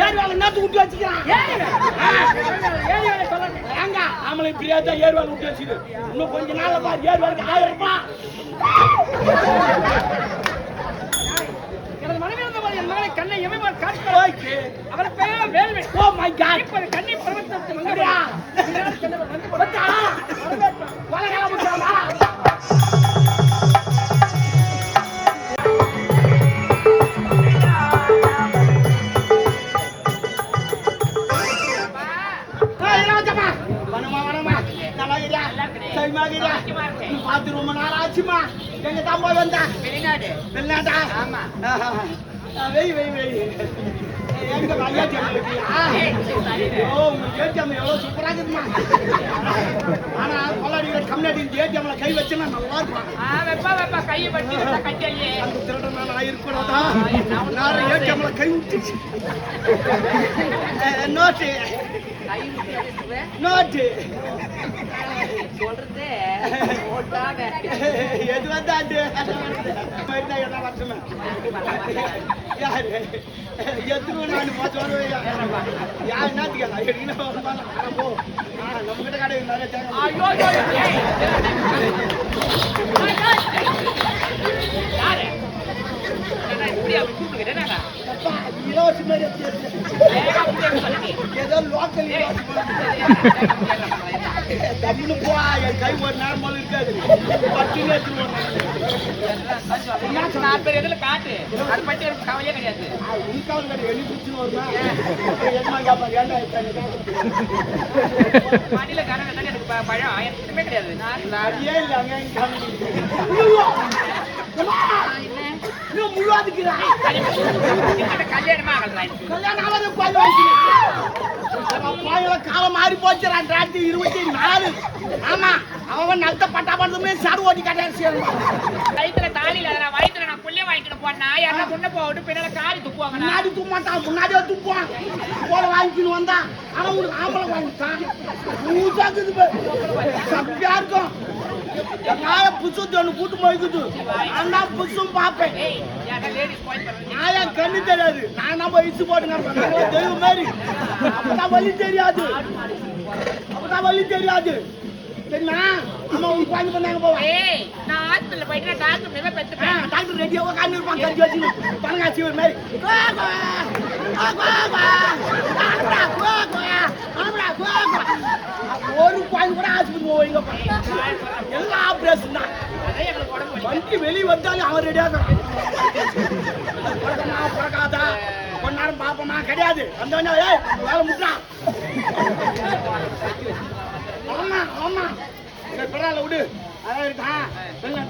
ஏறு வேலை நேத்து விட்டு வச்சுக்கிறான் ஏங்க ஆமலை இப்படியே தான் ஏறு வேலை விட்டு வச்சுது இன்னும் கொஞ்ச நாள்ல பாரு ஏறு வேலைக்கு ஆயிரம் ரூபாய் எனது மனைவி இருந்தபோது என் மகளை கண்ணை எமைவார் காட்சி அவர் பெயர் வேல்வி ஓ மை காட் பார்த்து ரொம்ப நாள் ஆச்சுமா எங்க தான் போய் வந்தா வெளிநாடு வெளிநாட்டா ஆமா. வெய் வெய் வெய் எங்க ஏடிஎம் இருக்கியா ஓ உங்க ஏடிஎம் எவ்வளவு சூப்பரா இருக்குமா ஏடிஎம்ல கை நல்லா கையை வச்சா கட்டலையே அந்த திருடன் நான் நான் கை விட்டுச்சு நோட்டு கை விட்டு எடுத்துவேன் நோட்டு சொல்றது எது வந்தா என்ன வருஷமே யாரு எத்தனை நான் பார்த்து வருவேன் யார் என்னத்துக்கு எடுக்கணும் போ நம்ம கிட்ட கடை நிறைய தேங்க ஐயோ ஐயோ, ஐயோ. ஏய். ஏய், ஏய். யாரு என்ன இப்படி அப்படி கூப்பிடுங்க என்னடா அப்பா, இலவச மாதிரி எடுத்து ஏய், அப்படி எப்படி சொல்லுங்க? ஏதோ லோக்கல் தமிழ் போ என் கை ஒரு நேரம் போல இருக்காது நான் பேர் எதுல காட்டு அது எனக்கு கவலையே கிடையாது உனக்காவது கிடையாது வெளி பிடிச்சுன்னு வருமா எதுமா கேட்பாங்க ஏன்டா இருக்காங்க மடியில கனக தானே எனக்கு ப- பழம் ஒண்ணுமே கிடையாது நான் ஏன் இல்லை அங்கே முழுவாதுக்கிறான் கல்யாணமா காலம் மாறி போச்சு ரெண்டாயிரத்தி இருபத்தி நாலு. ஆமா அவன் நல்ல பட்டா பண்ணதுமே சாடு ஓட்டி கட்டாச்சு வயித்துல தாலி இல்ல நான் வயித்துல நான் புள்ளைய வாங்கிட்டு போனா யாரா முன்ன போட்டு பின்னால காரி துப்புவாங்க முன்னாடி தும்மாட்டான் முன்னாடியே துப்புவான். போல வாங்கிக்கணும் வந்தான் ஆனா உனக்கு ஆம்பளை வாங்கிட்டான். ஊசாக்குது சப்பியா இருக்கும். நாய புசு ஒன்று கூட்டு போய்க்குது ஆனா புசும் பார்ப்பேன். கண்ணு தெரியாது. நான் நம்ம இசு போட்டுங்க தெய்வம் மாதிரி. அப்பதான் வழி தெரியாது. அப்பதான் வழி தெரியாது. சரிண்ணா அம்மா வாங்கி பண்ணாங்க போவா? ஏய் நான் ஹாஸ்பிடல்ல போயிட்டு டாக்டர் மேல பெத்துப்பேன்? டாக்டர் ரெடியா உட்காந்து இருப்பான் கஞ்சி வச்சு. ஒரு மாதிரி. குவா, குவா. ஆம்பளா, குவா, குவா, ஆம்பளா, குவா, குவா. ஒரு பாயிண்ட் கூட ஆஸ்பத்திரி போவீங்க எல்லாம் ஆப்ரேஷன் தான். வெளியே வந்தாலும் அவன் ரெடியா தான் பிறக்கமா பிறக்காதா கொஞ்ச பாப்பமா கிடையாது. வந்தவனே வேலை முட்டான் ஆமா ஆமா பரவாயில்ல விடு. அதான் இருக்கான்